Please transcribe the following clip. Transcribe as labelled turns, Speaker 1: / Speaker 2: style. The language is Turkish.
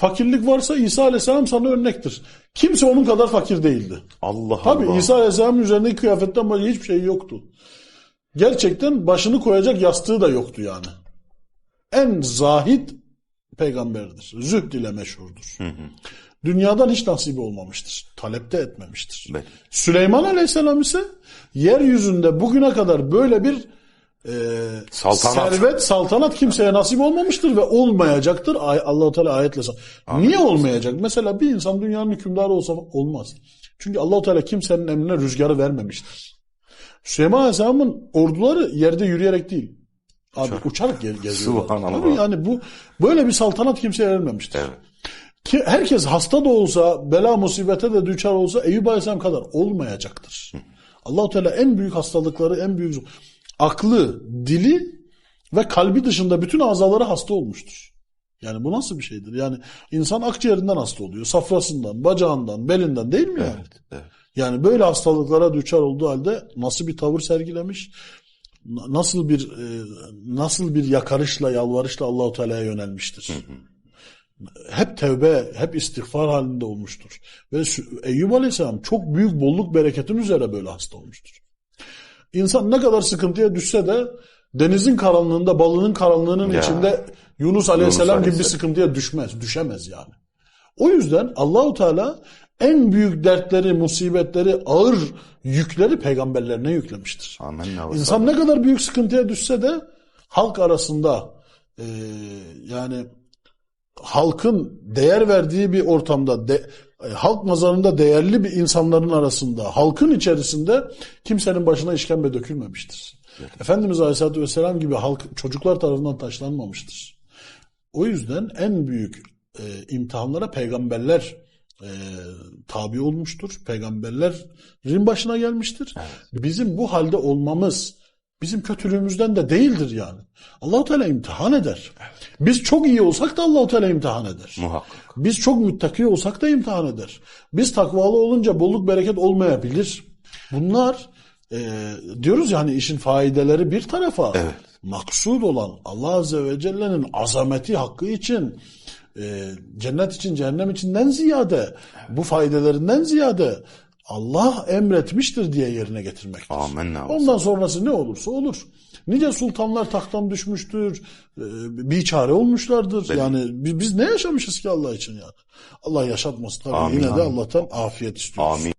Speaker 1: Fakirlik varsa İsa Aleyhisselam sana örnektir. Kimse onun kadar fakir değildi.
Speaker 2: Allah
Speaker 1: Tabii
Speaker 2: Allah.
Speaker 1: İsa Aleyhisselam'ın üzerindeki kıyafetten başka hiçbir şey yoktu. Gerçekten başını koyacak yastığı da yoktu yani. En zahid peygamberdir. Zühd ile meşhurdur. Dünyadan hiç nasibi olmamıştır. Talepte etmemiştir.
Speaker 2: Evet.
Speaker 1: Süleyman Aleyhisselam ise yeryüzünde bugüne kadar böyle bir e,
Speaker 2: Saltanat.
Speaker 1: servet, saltanat kimseye nasip olmamıştır ve olmayacaktır. Ay- Allah-u Teala ayetle sa- Niye olmayacak? Mesela bir insan dünyanın hükümdarı olsa olmaz. Çünkü Allah-u Teala kimsenin emrine rüzgarı vermemiştir. Süleyman Aleyhisselam'ın orduları yerde yürüyerek değil. Abi uçarak ge- geziyorlar.
Speaker 2: Subhanallah.
Speaker 1: Tabii yani bu böyle bir saltanat kimseye verilmemiştir.
Speaker 2: Evet.
Speaker 1: Ki herkes hasta da olsa, bela musibete de düçar olsa Eyüp Aleyhisselam kadar olmayacaktır. Allahu Teala en büyük hastalıkları, en büyük aklı, dili ve kalbi dışında bütün azaları hasta olmuştur. Yani bu nasıl bir şeydir? Yani insan akciğerinden hasta oluyor, safrasından, bacağından, belinden değil mi yani?
Speaker 2: evet.
Speaker 1: Yani böyle hastalıklara düçar olduğu halde nasıl bir tavır sergilemiş? na- Nasıl bir e, nasıl bir yakarışla, yalvarışla Allahu Teala'ya yönelmiştir? hep tevbe, hep istiğfar halinde olmuştur. Ve Eyyub Aleyhisselam çok büyük bolluk bereketin üzere böyle hasta olmuştur. İnsan ne kadar sıkıntıya düşse de denizin karanlığında, balının karanlığının
Speaker 2: Ya.
Speaker 1: içinde Yunus Aleyhisselam gibi bir sıkıntıya düşmez, düşemez yani. O yüzden Allahu Teala en büyük dertleri, musibetleri, ağır yükleri peygamberlerine yüklemiştir.
Speaker 2: Amenna
Speaker 1: İnsan ne kadar büyük sıkıntıya düşse de halk arasında e, yani halkın değer verdiği bir ortamda de, e, halk nazarında değerli bir insanların arasında halkın içerisinde kimsenin başına işkembe dökülmemiştir. Efendimiz Aleyhisselatü Vesselam gibi halk çocuklar tarafından taşlanmamıştır. O yüzden en büyük e, imtihanlara peygamberler e, tabi olmuştur. Peygamberlerin başına gelmiştir. Bizim bu halde olmamız bizim kötülüğümüzden de değildir yani. Allahu Teala imtihan eder. Biz çok iyi olsak da Allahu Teala imtihan eder.
Speaker 2: Muhakkak.
Speaker 1: Biz çok müttaki olsak da imtihan eder. Biz takvalı olunca bolluk bereket olmayabilir. Bunlar e, diyoruz yani işin faydeleri bir tarafa.
Speaker 2: Evet.
Speaker 1: Maksud olan Allah Azze ve Celle'nin azameti hakkı için e, cennet için cehennem içinden ziyade bu faydelerinden ziyade Allah emretmiştir diye yerine getirmektir.
Speaker 2: Amenna
Speaker 1: Ondan sonrası ne olursa olur. Nice sultanlar tahttan düşmüştür, e, bir çare olmuşlardır. Yani biz, biz ne yaşamışız ki Allah için yani? Allah yaşatmasın tabii.
Speaker 2: Amin.
Speaker 1: Yine de Allah'tan afiyet istiyoruz.
Speaker 2: Amin.